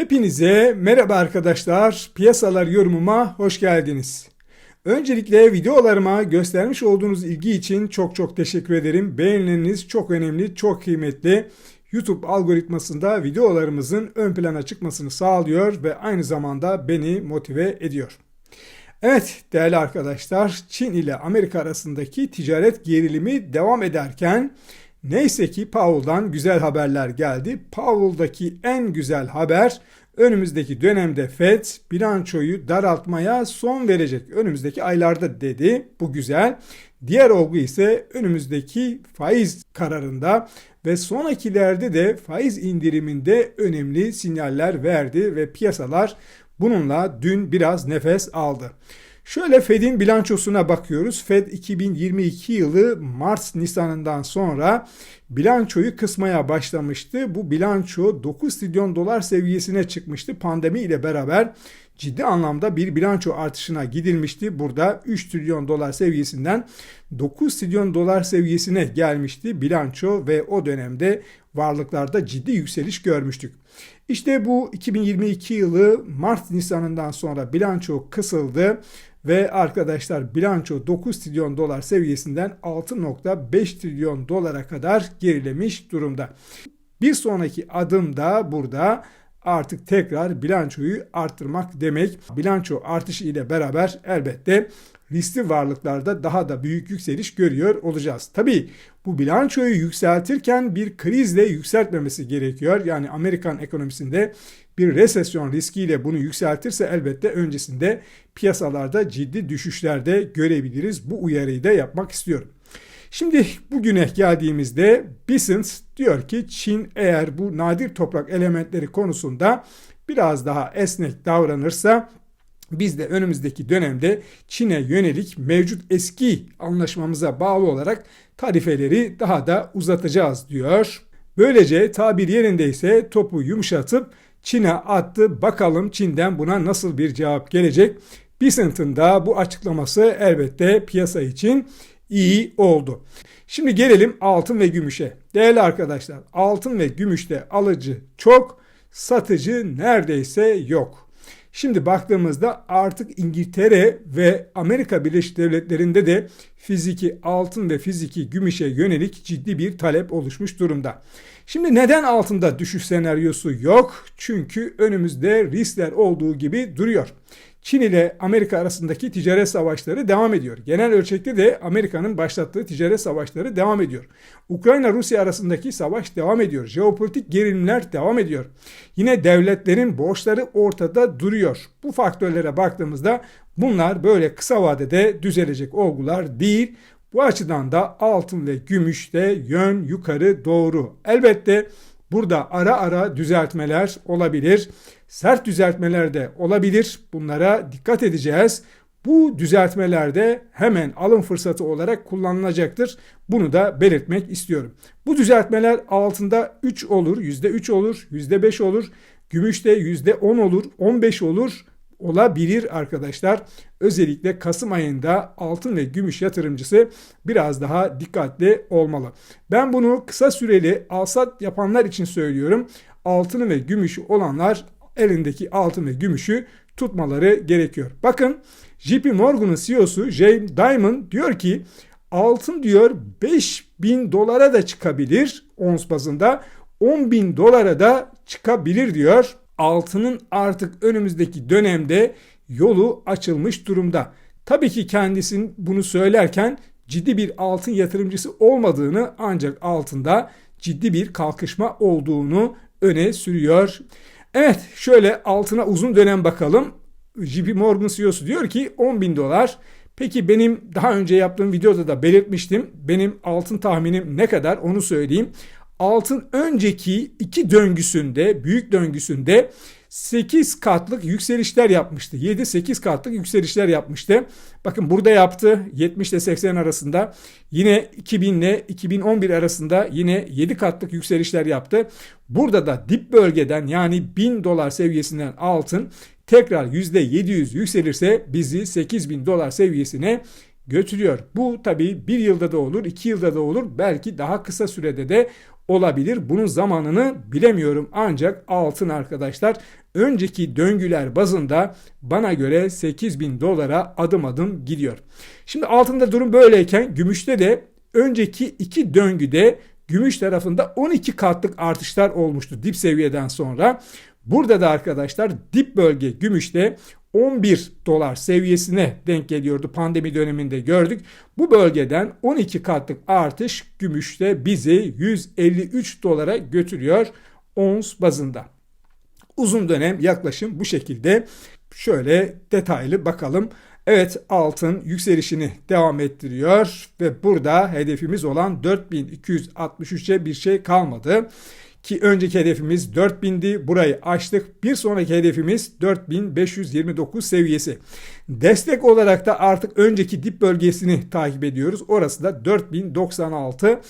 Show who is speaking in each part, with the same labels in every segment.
Speaker 1: Hepinize merhaba arkadaşlar. Piyasalar yorumuma hoş geldiniz. Öncelikle videolarıma göstermiş olduğunuz ilgi için çok çok teşekkür ederim. Beğenileriniz çok önemli, çok kıymetli. YouTube algoritmasında videolarımızın ön plana çıkmasını sağlıyor ve aynı zamanda beni motive ediyor. Evet değerli arkadaşlar Çin ile Amerika arasındaki ticaret gerilimi devam ederken neyse ki Powell'dan güzel haberler geldi. Powell'daki en güzel haber önümüzdeki dönemde Fed bilançoyu daraltmaya son verecek. Önümüzdeki aylarda dedi. Bu güzel. Diğer olgu ise önümüzdeki faiz kararında ve sonrakilerde de faiz indiriminde önemli sinyaller verdi ve piyasalar bununla dün biraz nefes aldı. Şöyle Fed'in bilançosuna bakıyoruz. Fed 2022 yılı Mart Nisan'ından sonra bilançoyu kısmaya başlamıştı. Bu bilanço 9 trilyon dolar seviyesine çıkmıştı. Pandemi ile beraber ciddi anlamda bir bilanço artışına gidilmişti. Burada 3 trilyon dolar seviyesinden 9 trilyon dolar seviyesine gelmişti bilanço ve o dönemde varlıklarda ciddi yükseliş görmüştük. İşte bu 2022 yılı Mart Nisan'ından sonra bilanço kısıldı ve arkadaşlar bilanço 9 trilyon dolar seviyesinden 6.5 trilyon dolara kadar gerilemiş durumda. Bir sonraki adım da burada artık tekrar bilançoyu arttırmak demek. Bilanço artışı ile beraber elbette riskli varlıklarda daha da büyük yükseliş görüyor olacağız. Tabi bu bilançoyu yükseltirken bir krizle yükseltmemesi gerekiyor. Yani Amerikan ekonomisinde bir resesyon riskiyle bunu yükseltirse elbette öncesinde piyasalarda ciddi düşüşlerde görebiliriz. Bu uyarıyı da yapmak istiyorum. Şimdi bugüne geldiğimizde Bissens diyor ki Çin eğer bu nadir toprak elementleri konusunda biraz daha esnek davranırsa biz de önümüzdeki dönemde Çin'e yönelik mevcut eski anlaşmamıza bağlı olarak tarifeleri daha da uzatacağız diyor. Böylece tabir yerindeyse topu yumuşatıp Çin'e attı. Bakalım Çin'den buna nasıl bir cevap gelecek. Bissent'ın da bu açıklaması elbette piyasa için iyi oldu. Şimdi gelelim altın ve gümüşe. Değerli arkadaşlar altın ve gümüşte alıcı çok, satıcı neredeyse yok. Şimdi baktığımızda artık İngiltere ve Amerika Birleşik Devletleri'nde de fiziki altın ve fiziki gümüşe yönelik ciddi bir talep oluşmuş durumda. Şimdi neden altında düşüş senaryosu yok? Çünkü önümüzde riskler olduğu gibi duruyor. Çin ile Amerika arasındaki ticaret savaşları devam ediyor. Genel ölçekte de Amerika'nın başlattığı ticaret savaşları devam ediyor. Ukrayna-Rusya arasındaki savaş devam ediyor. Jeopolitik gerilimler devam ediyor. Yine devletlerin borçları ortada duruyor. Bu faktörlere baktığımızda bunlar böyle kısa vadede düzelecek olgular değil. Bu açıdan da altın ve gümüşte yön yukarı doğru. Elbette burada ara ara düzeltmeler olabilir. Sert düzeltmeler de olabilir. Bunlara dikkat edeceğiz. Bu düzeltmelerde hemen alım fırsatı olarak kullanılacaktır. Bunu da belirtmek istiyorum. Bu düzeltmeler altında 3 olur, %3 olur, %5 olur. Gümüşte %10 olur, 15 olur olabilir arkadaşlar. Özellikle Kasım ayında altın ve gümüş yatırımcısı biraz daha dikkatli olmalı. Ben bunu kısa süreli alsat yapanlar için söylüyorum. Altını ve gümüşü olanlar elindeki altın ve gümüşü tutmaları gerekiyor. Bakın JP Morgan'ın CEO'su Jay Diamond diyor ki altın diyor 5000 dolara da çıkabilir ons bazında 10 bin dolara da çıkabilir diyor. Altının artık önümüzdeki dönemde yolu açılmış durumda. Tabii ki kendisinin bunu söylerken ciddi bir altın yatırımcısı olmadığını ancak altında ciddi bir kalkışma olduğunu öne sürüyor. Evet şöyle altına uzun dönem bakalım. JP Morgan CEO'su diyor ki 10 bin dolar. Peki benim daha önce yaptığım videoda da belirtmiştim. Benim altın tahminim ne kadar onu söyleyeyim. Altın önceki iki döngüsünde, büyük döngüsünde 8 katlık yükselişler yapmıştı. 7-8 katlık yükselişler yapmıştı. Bakın burada yaptı 70 ile 80 arasında. Yine 2000 ile 2011 arasında yine 7 katlık yükselişler yaptı. Burada da dip bölgeden yani 1000 dolar seviyesinden altın tekrar %700 yükselirse bizi 8000 dolar seviyesine götürüyor. Bu tabii bir yılda da olur, iki yılda da olur, belki daha kısa sürede de olabilir. Bunun zamanını bilemiyorum ancak altın arkadaşlar önceki döngüler bazında bana göre 8000 dolara adım adım gidiyor. Şimdi altında durum böyleyken gümüşte de önceki iki döngüde gümüş tarafında 12 katlık artışlar olmuştu dip seviyeden sonra. Burada da arkadaşlar dip bölge gümüşte 11 dolar seviyesine denk geliyordu pandemi döneminde gördük. Bu bölgeden 12 katlık artış gümüşte bizi 153 dolara götürüyor ons bazında. Uzun dönem yaklaşım bu şekilde. Şöyle detaylı bakalım. Evet altın yükselişini devam ettiriyor ve burada hedefimiz olan 4263'e bir şey kalmadı. Ki önceki hedefimiz 4000'di. Burayı açtık. Bir sonraki hedefimiz 4529 seviyesi. Destek olarak da artık önceki dip bölgesini takip ediyoruz. Orası da 4096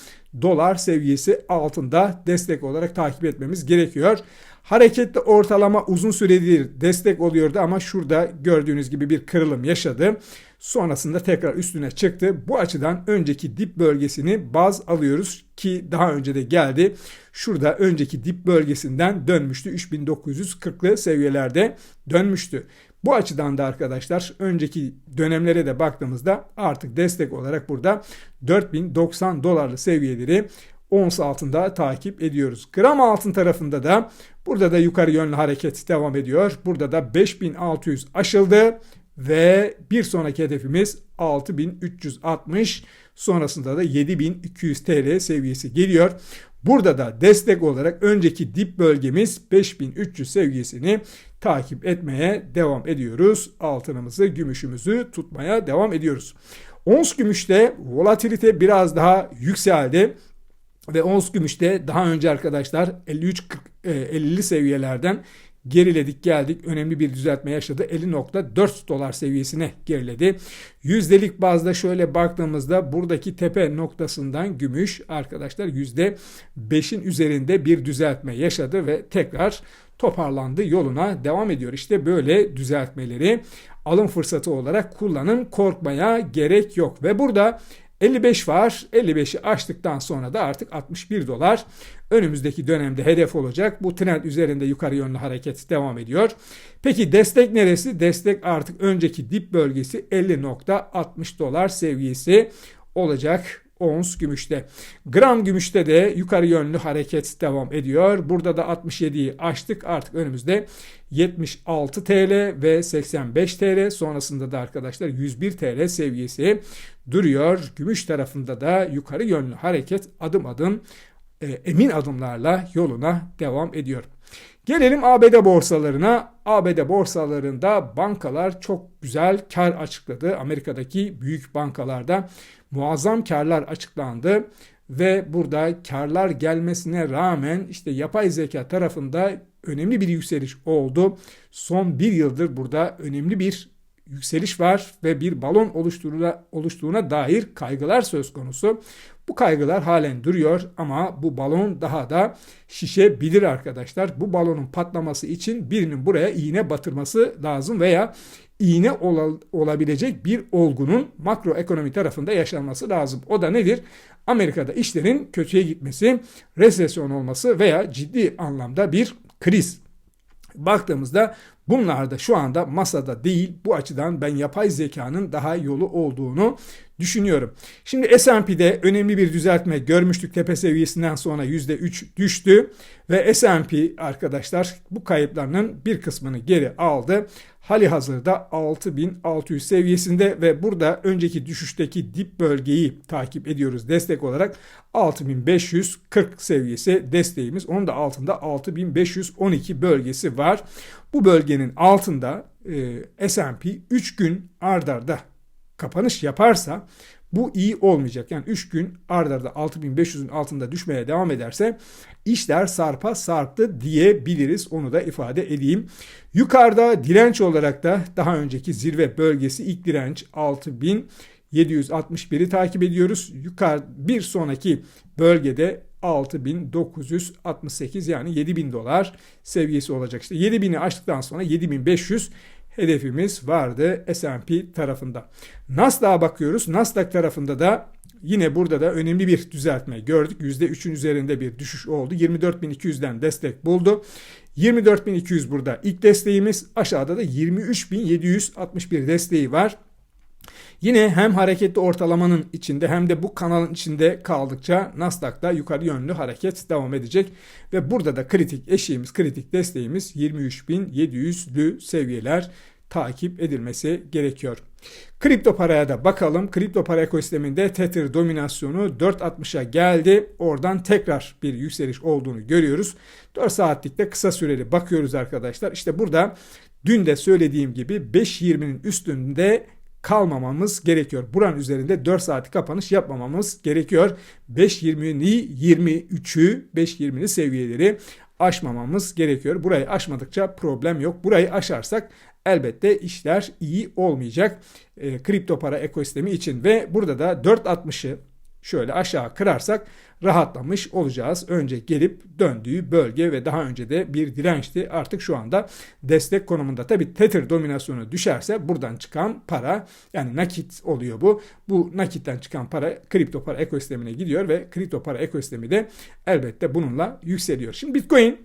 Speaker 1: dolar seviyesi altında destek olarak takip etmemiz gerekiyor. Hareketli ortalama uzun süredir destek oluyordu ama şurada gördüğünüz gibi bir kırılım yaşadı. Sonrasında tekrar üstüne çıktı. Bu açıdan önceki dip bölgesini baz alıyoruz ki daha önce de geldi. Şurada önceki dip bölgesinden dönmüştü. 3940'lı seviyelerde dönmüştü. Bu açıdan da arkadaşlar önceki dönemlere de baktığımızda artık destek olarak burada 4090 dolarlı seviyeleri ons altında takip ediyoruz. Gram altın tarafında da burada da yukarı yönlü hareket devam ediyor. Burada da 5600 aşıldı ve bir sonraki hedefimiz 6360 sonrasında da 7200 TL seviyesi geliyor. Burada da destek olarak önceki dip bölgemiz 5300 seviyesini takip etmeye devam ediyoruz. Altınımızı, gümüşümüzü tutmaya devam ediyoruz. Ons gümüşte volatilite biraz daha yükseldi. Ve ons gümüşte daha önce arkadaşlar 53 50 e, seviyelerden geriledik geldik. Önemli bir düzeltme yaşadı. 50.4 dolar seviyesine geriledi. Yüzdelik bazda şöyle baktığımızda buradaki tepe noktasından gümüş arkadaşlar %5'in üzerinde bir düzeltme yaşadı ve tekrar toparlandı yoluna devam ediyor. İşte böyle düzeltmeleri alım fırsatı olarak kullanın korkmaya gerek yok. Ve burada 55 var. 55'i aştıktan sonra da artık 61 dolar önümüzdeki dönemde hedef olacak. Bu trend üzerinde yukarı yönlü hareket devam ediyor. Peki destek neresi? Destek artık önceki dip bölgesi 50.60 dolar seviyesi olacak ons gümüşte. Gram gümüşte de yukarı yönlü hareket devam ediyor. Burada da 67'yi aştık. Artık önümüzde 76 TL ve 85 TL sonrasında da arkadaşlar 101 TL seviyesi duruyor. Gümüş tarafında da yukarı yönlü hareket adım adım e, emin adımlarla yoluna devam ediyor. Gelelim ABD borsalarına. ABD borsalarında bankalar çok güzel kar açıkladı. Amerika'daki büyük bankalarda muazzam karlar açıklandı ve burada karlar gelmesine rağmen işte yapay zeka tarafında önemli bir yükseliş oldu. Son bir yıldır burada önemli bir yükseliş var ve bir balon oluştuğuna, dair kaygılar söz konusu. Bu kaygılar halen duruyor ama bu balon daha da şişebilir arkadaşlar. Bu balonun patlaması için birinin buraya iğne batırması lazım veya iğne ol olabilecek bir olgunun makroekonomi tarafında yaşanması lazım. O da nedir? Amerika'da işlerin kötüye gitmesi, resesyon olması veya ciddi anlamda bir kriz. Baktığımızda bunlar da şu anda masada değil. Bu açıdan ben yapay zekanın daha yolu olduğunu düşünüyorum. Şimdi S&P'de önemli bir düzeltme görmüştük. Tepe seviyesinden sonra %3 düştü ve S&P arkadaşlar bu kayıplarının bir kısmını geri aldı. Hali hazırda 6600 seviyesinde ve burada önceki düşüşteki dip bölgeyi takip ediyoruz destek olarak 6540 seviyesi desteğimiz. Onun da altında 6512 bölgesi var. Bu bölgenin altında e, S&P 3 gün ardarda kapanış yaparsa bu iyi olmayacak. Yani 3 gün ardarda 6500'ün altında düşmeye devam ederse işler sarpa sarktı diyebiliriz. Onu da ifade edeyim. Yukarıda direnç olarak da daha önceki zirve bölgesi ilk direnç 6761'i takip ediyoruz. Yukarı bir sonraki bölgede 6968 yani 7000 dolar seviyesi olacak. İşte 7000'i aştıktan sonra 7500 hedefimiz vardı S&P tarafında. Nasdaq'a bakıyoruz. Nasdaq tarafında da Yine burada da önemli bir düzeltme gördük. %3'ün üzerinde bir düşüş oldu. 24.200'den destek buldu. 24.200 burada ilk desteğimiz. Aşağıda da 23.761 desteği var. Yine hem hareketli ortalamanın içinde hem de bu kanalın içinde kaldıkça Nasdaq'ta yukarı yönlü hareket devam edecek. Ve burada da kritik eşiğimiz, kritik desteğimiz 23.700'lü seviyeler takip edilmesi gerekiyor. Kripto paraya da bakalım. Kripto para ekosisteminde Tether dominasyonu 4.60'a geldi. Oradan tekrar bir yükseliş olduğunu görüyoruz. 4 saatlikte kısa süreli bakıyoruz arkadaşlar. İşte burada dün de söylediğim gibi 5.20'nin üstünde kalmamamız gerekiyor. Buranın üzerinde 4 saat kapanış yapmamamız gerekiyor. 5.20'ni 23'ü 5.20'li seviyeleri aşmamamız gerekiyor. Burayı aşmadıkça problem yok. Burayı aşarsak elbette işler iyi olmayacak e, kripto para ekosistemi için ve burada da 4.60'ı şöyle aşağı kırarsak rahatlamış olacağız. Önce gelip döndüğü bölge ve daha önce de bir dirençti. Artık şu anda destek konumunda. Tabi Tether dominasyonu düşerse buradan çıkan para yani nakit oluyor bu. Bu nakitten çıkan para kripto para ekosistemine gidiyor ve kripto para ekosistemi de elbette bununla yükseliyor. Şimdi Bitcoin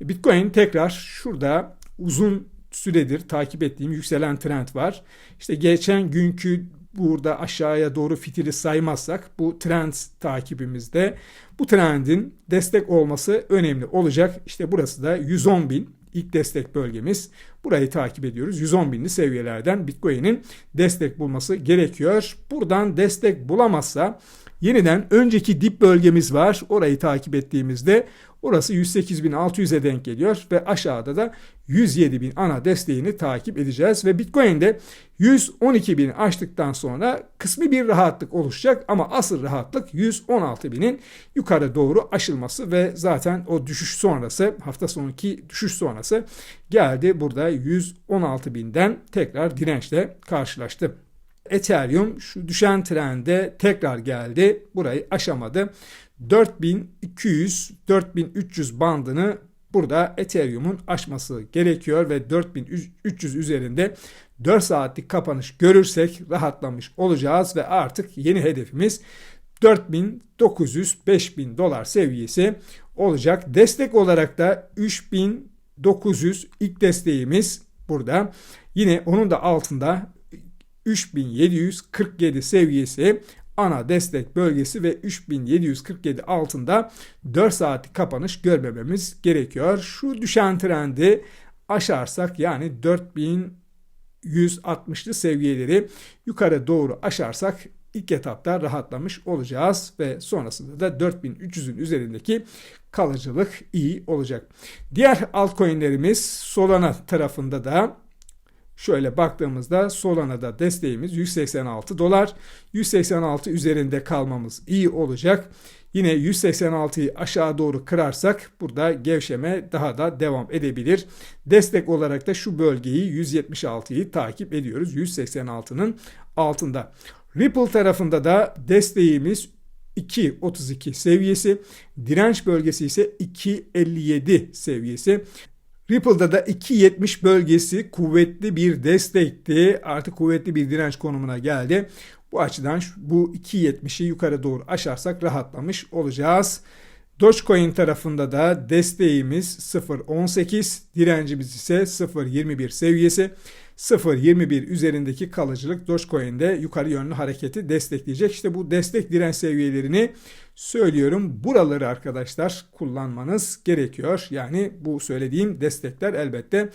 Speaker 1: Bitcoin tekrar şurada uzun süredir takip ettiğim yükselen trend var. İşte geçen günkü burada aşağıya doğru fitili saymazsak bu trend takibimizde bu trendin destek olması önemli olacak. İşte burası da 110 bin ilk destek bölgemiz. Burayı takip ediyoruz. 110 binli seviyelerden Bitcoin'in destek bulması gerekiyor. Buradan destek bulamazsa yeniden önceki dip bölgemiz var. Orayı takip ettiğimizde Orası 108.600'e denk geliyor ve aşağıda da 107.000 ana desteğini takip edeceğiz ve Bitcoin'de 112.000 aştıktan sonra kısmi bir rahatlık oluşacak ama asıl rahatlık 116.000'in yukarı doğru aşılması ve zaten o düşüş sonrası hafta sonraki düşüş sonrası geldi burada 116.000'den tekrar dirençle karşılaştı. Ethereum şu düşen trende tekrar geldi. Burayı aşamadı. 4200-4300 bandını burada Ethereum'un aşması gerekiyor ve 4300 üzerinde 4 saatlik kapanış görürsek rahatlamış olacağız ve artık yeni hedefimiz 4900-5000 dolar seviyesi olacak. Destek olarak da 3900 ilk desteğimiz burada. Yine onun da altında 3747 seviyesi ana destek bölgesi ve 3747 altında 4 saatlik kapanış görmememiz gerekiyor. Şu düşen trendi aşarsak yani 4160'lı seviyeleri yukarı doğru aşarsak ilk etapta rahatlamış olacağız ve sonrasında da 4300'ün üzerindeki kalıcılık iyi olacak. Diğer altcoin'lerimiz Solana tarafında da Şöyle baktığımızda Solana'da desteğimiz 186 dolar. 186 üzerinde kalmamız iyi olacak. Yine 186'yı aşağı doğru kırarsak burada gevşeme daha da devam edebilir. Destek olarak da şu bölgeyi 176'yı takip ediyoruz. 186'nın altında. Ripple tarafında da desteğimiz 2.32 seviyesi, direnç bölgesi ise 2.57 seviyesi. Ripple'da da 2.70 bölgesi kuvvetli bir destekti. Artık kuvvetli bir direnç konumuna geldi. Bu açıdan bu 2.70'i yukarı doğru aşarsak rahatlamış olacağız. Dogecoin tarafında da desteğimiz 0.18, direncimiz ise 0.21 seviyesi. 0.21 üzerindeki kalıcılık Dogecoin'de yukarı yönlü hareketi destekleyecek. İşte bu destek direnç seviyelerini söylüyorum. Buraları arkadaşlar kullanmanız gerekiyor. Yani bu söylediğim destekler elbette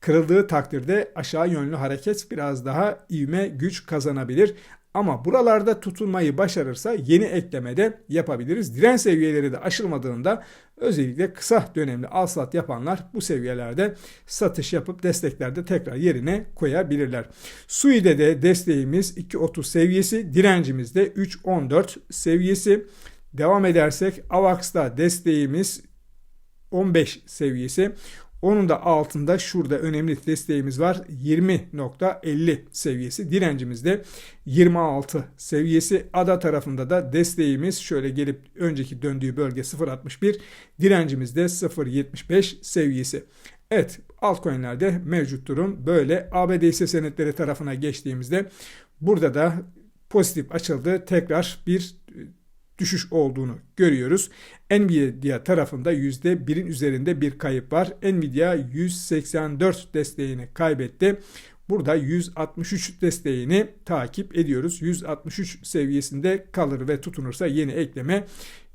Speaker 1: kırıldığı takdirde aşağı yönlü hareket biraz daha ivme güç kazanabilir. Ama buralarda tutunmayı başarırsa yeni eklemede yapabiliriz. Diren seviyeleri de aşılmadığında özellikle kısa dönemli al sat yapanlar bu seviyelerde satış yapıp desteklerde tekrar yerine koyabilirler. Sui'de de desteğimiz 2.30 seviyesi, direncimiz de 3.14 seviyesi. Devam edersek AVAX'da desteğimiz 15 seviyesi. Onun da altında şurada önemli desteğimiz var. 20.50 seviyesi. Direncimiz de 26 seviyesi. Ada tarafında da desteğimiz şöyle gelip önceki döndüğü bölge 0.61. Direncimiz de 0.75 seviyesi. Evet altcoin'lerde mevcut durum böyle. ABD hisse senetleri tarafına geçtiğimizde burada da pozitif açıldı. Tekrar bir düşüş olduğunu görüyoruz. Nvidia tarafında %1'in üzerinde bir kayıp var. Nvidia 184 desteğini kaybetti. Burada 163 desteğini takip ediyoruz. 163 seviyesinde kalır ve tutunursa yeni ekleme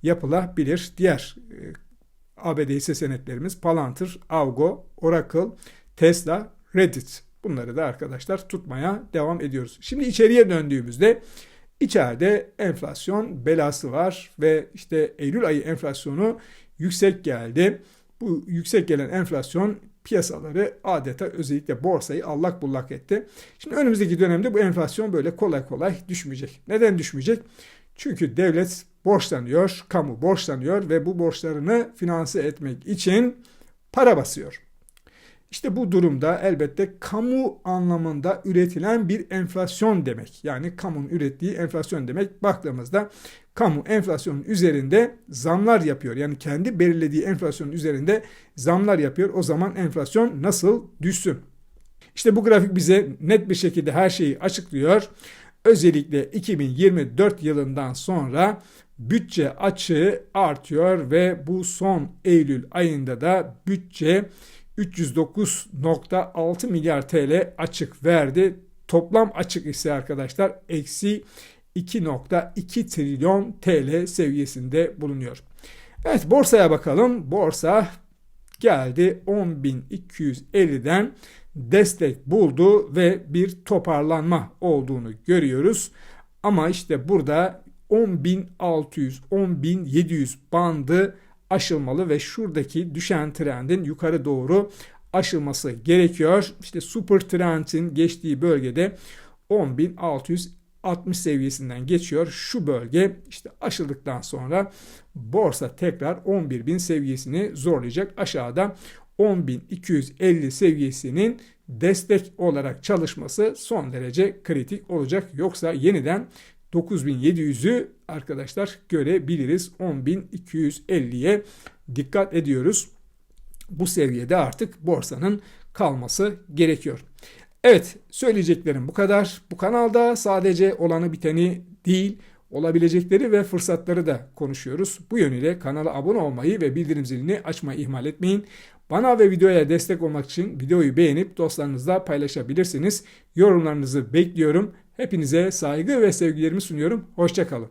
Speaker 1: yapılabilir. Diğer e, ABD hisse senetlerimiz Palantir, Avgo, Oracle, Tesla, Reddit. Bunları da arkadaşlar tutmaya devam ediyoruz. Şimdi içeriye döndüğümüzde içeride enflasyon belası var ve işte Eylül ayı enflasyonu yüksek geldi. Bu yüksek gelen enflasyon piyasaları adeta özellikle borsayı allak bullak etti. Şimdi önümüzdeki dönemde bu enflasyon böyle kolay kolay düşmeyecek. Neden düşmeyecek? Çünkü devlet borçlanıyor, kamu borçlanıyor ve bu borçlarını finanse etmek için para basıyor. İşte bu durumda elbette kamu anlamında üretilen bir enflasyon demek. Yani kamunun ürettiği enflasyon demek. Baktığımızda kamu enflasyonun üzerinde zamlar yapıyor. Yani kendi belirlediği enflasyonun üzerinde zamlar yapıyor. O zaman enflasyon nasıl düşsün? İşte bu grafik bize net bir şekilde her şeyi açıklıyor. Özellikle 2024 yılından sonra bütçe açığı artıyor ve bu son Eylül ayında da bütçe 309.6 milyar TL açık verdi. Toplam açık ise arkadaşlar eksi 2.2 trilyon TL seviyesinde bulunuyor. Evet borsaya bakalım. Borsa geldi 10.250'den destek buldu ve bir toparlanma olduğunu görüyoruz. Ama işte burada 10.600 10.700 bandı aşılmalı ve şuradaki düşen trendin yukarı doğru aşılması gerekiyor. İşte super trendin geçtiği bölgede 10.660 seviyesinden geçiyor. Şu bölge işte aşıldıktan sonra borsa tekrar 11.000 seviyesini zorlayacak. Aşağıda 10.250 seviyesinin destek olarak çalışması son derece kritik olacak. Yoksa yeniden 9700'ü arkadaşlar görebiliriz. 10250'ye dikkat ediyoruz. Bu seviyede artık borsanın kalması gerekiyor. Evet söyleyeceklerim bu kadar. Bu kanalda sadece olanı biteni değil olabilecekleri ve fırsatları da konuşuyoruz. Bu yönüyle kanala abone olmayı ve bildirim zilini açmayı ihmal etmeyin. Bana ve videoya destek olmak için videoyu beğenip dostlarınızla paylaşabilirsiniz. Yorumlarınızı bekliyorum. Hepinize saygı ve sevgilerimi sunuyorum. Hoşçakalın.